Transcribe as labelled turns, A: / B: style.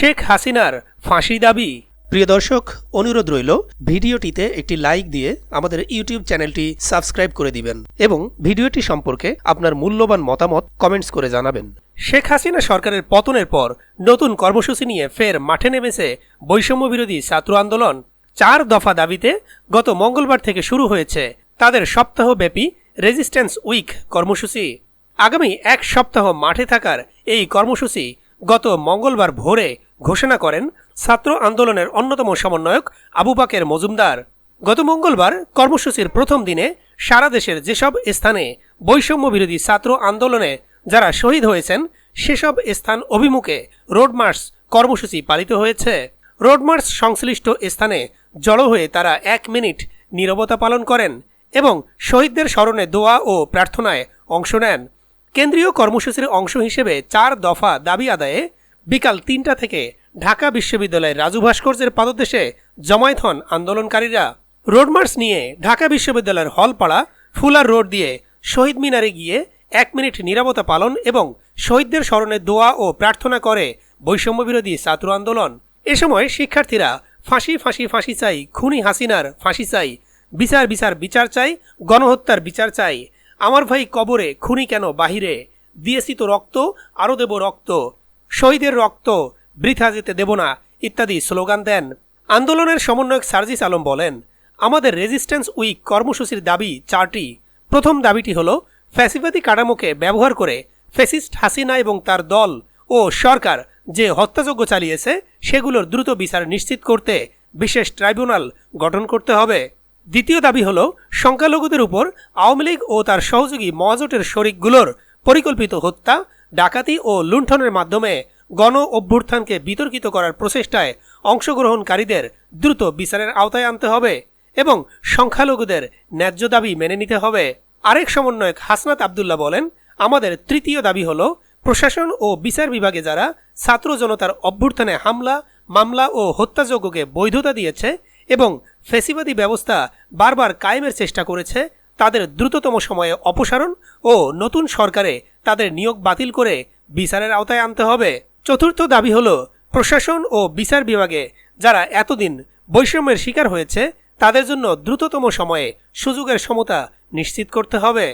A: শেখ হাসিনার ফাঁসি দাবি। প্রিয় দর্শক অনুরোধ রইল ভিডিওটিতে একটি লাইক দিয়ে আমাদের ইউটিউব চ্যানেলটি সাবস্ক্রাইব করে দিবেন এবং ভিডিওটি সম্পর্কে আপনার মূল্যবান মতামত কমেন্টস করে জানাবেন। শেখ হাসিনা সরকারের পতনের পর নতুন কর্মসূচি নিয়ে ফের মাঠে নেমেছে বৈষম্য বিরোধী ছাত্র আন্দোলন। চার দফা দাবিতে গত মঙ্গলবার থেকে শুরু হয়েছে তাদের সপ্তাহব্যাপী রেজিস্ট্যান্স উইক কর্মসূচি। আগামী এক সপ্তাহ মাঠে থাকার এই কর্মসূচি গত মঙ্গলবার ভোরে ঘোষণা করেন ছাত্র আন্দোলনের অন্যতম সমন্বয়ক আবু বাকের মজুমদার। গত মঙ্গলবার কর্মসূচির প্রথম দিনে সারা দেশের যেসব স্থানে বৈষম্য বিরোধী ছাত্র আন্দোলনে যারা শহীদ হয়েছেন, সেসব স্থান অভিমুখে রোড মার্চ কর্মসূচি পালিত হয়েছে। রোড মার্চ সংশ্লিষ্ট স্থানে জড়ো হয়ে তারা এক মিনিট নীরবতা পালন করেন এবং শহীদদের স্মরণে দোয়া ও প্রার্থনায় অংশ নেন। কেন্দ্রীয় কর্মসূচির অংশ হিসেবে চার দফা দাবি আদায়ে বিকাল তিনটা থেকে ঢাকা বিশ্ববিদ্যালয়ের রাজু ভাস্কর্যের পাদদেশে জমায়েত হন আন্দোলনকারীরা। রোড মার্চ নিয়ে ঢাকা বিশ্ববিদ্যালয়ের হলপাড়া, ফুলার রোড দিয়ে শহীদ মিনারে গিয়ে এক মিনিট নিরাপত্তা পালন এবং শহীদদের স্মরণে দোয়া ও প্রার্থনা করে বৈষম্য বিরোধী ছাত্র আন্দোলন। এ সময় শিক্ষার্থীরা ফাঁসি ফাঁসি ফাঁসি চাই, খুনি হাসিনার ফাঁসি চাই, বিচার বিচার বিচার চাই, গণহত্যার বিচার চাই। আমার ভাই কবরে খুনি কেন বাহিরে? দিয়েছি তো রক্ত আরও দেব রক্ত। শহীদের রক্ত বৃথা যেতে দেব না ইত্যাদি স্লোগান দেন আন্দোলনের সমন্বয়ক সার্জিস আলম বলেন, আমাদের রেজিস্ট্যান্স উইক কর্মসূচির দাবি চারটি। প্রথম দাবিটি হল, ফ্যাসিবাদী কাঠামোকে ব্যবহার করে ফ্যাসিস্ট হাসিনা এবং তার দল ও সরকার যে হত্যাযজ্ঞ চালিয়েছে, সেগুলোর দ্রুত বিচার নিশ্চিত করতে বিশেষ ট্রাইব্যুনাল গঠন করতে হবে। দ্বিতীয় দাবি হল, সংখ্যালঘুদের উপর আওয়ামী লীগ ও তার সহযোগী মহাজোটের শরিকগুলোর পরিকল্পিত হত্যা ডাকাতি ও লুণ্ঠনের মাধ্যমে গণ অভ্যুত্থানকে বিতর্কিত করার প্রচেষ্টায় অংশগ্রহণকারীদের দ্রুত বিচারের আওতায় আনতে হবে এবং সংখ্যালঘুদের ন্যায্য দাবি মেনে নিতে হবে। আরেক সমন্বয়ক হাসনাত আবদুল্লাহ বলেন, আমাদের তৃতীয় দাবি হল, প্রশাসন ও বিচার বিভাগে যারা ছাত্র জনতার অভ্যুত্থানে হামলা, মামলা ও হত্যাযজ্ঞকে বৈধতা দিয়েছে এবং ফেসিবাদী ব্যবস্থা বারবার কায়েমের চেষ্টা করেছে তাদের দ্রুততম সময়ে অপসারণ ও নতুন সরকারে তাদের নিয়োগ বাতিল করে বিচারের আওতায় আনতে হবে। চতুর্থ দাবি হল প্রশাসন ও বিচার বিভাগে যারা এতদিন বৈষম্যের শিকার হয়েছে, তাদের জন্য দ্রুততম সময়ে সুযোগের সমতা নিশ্চিত করতে হবে।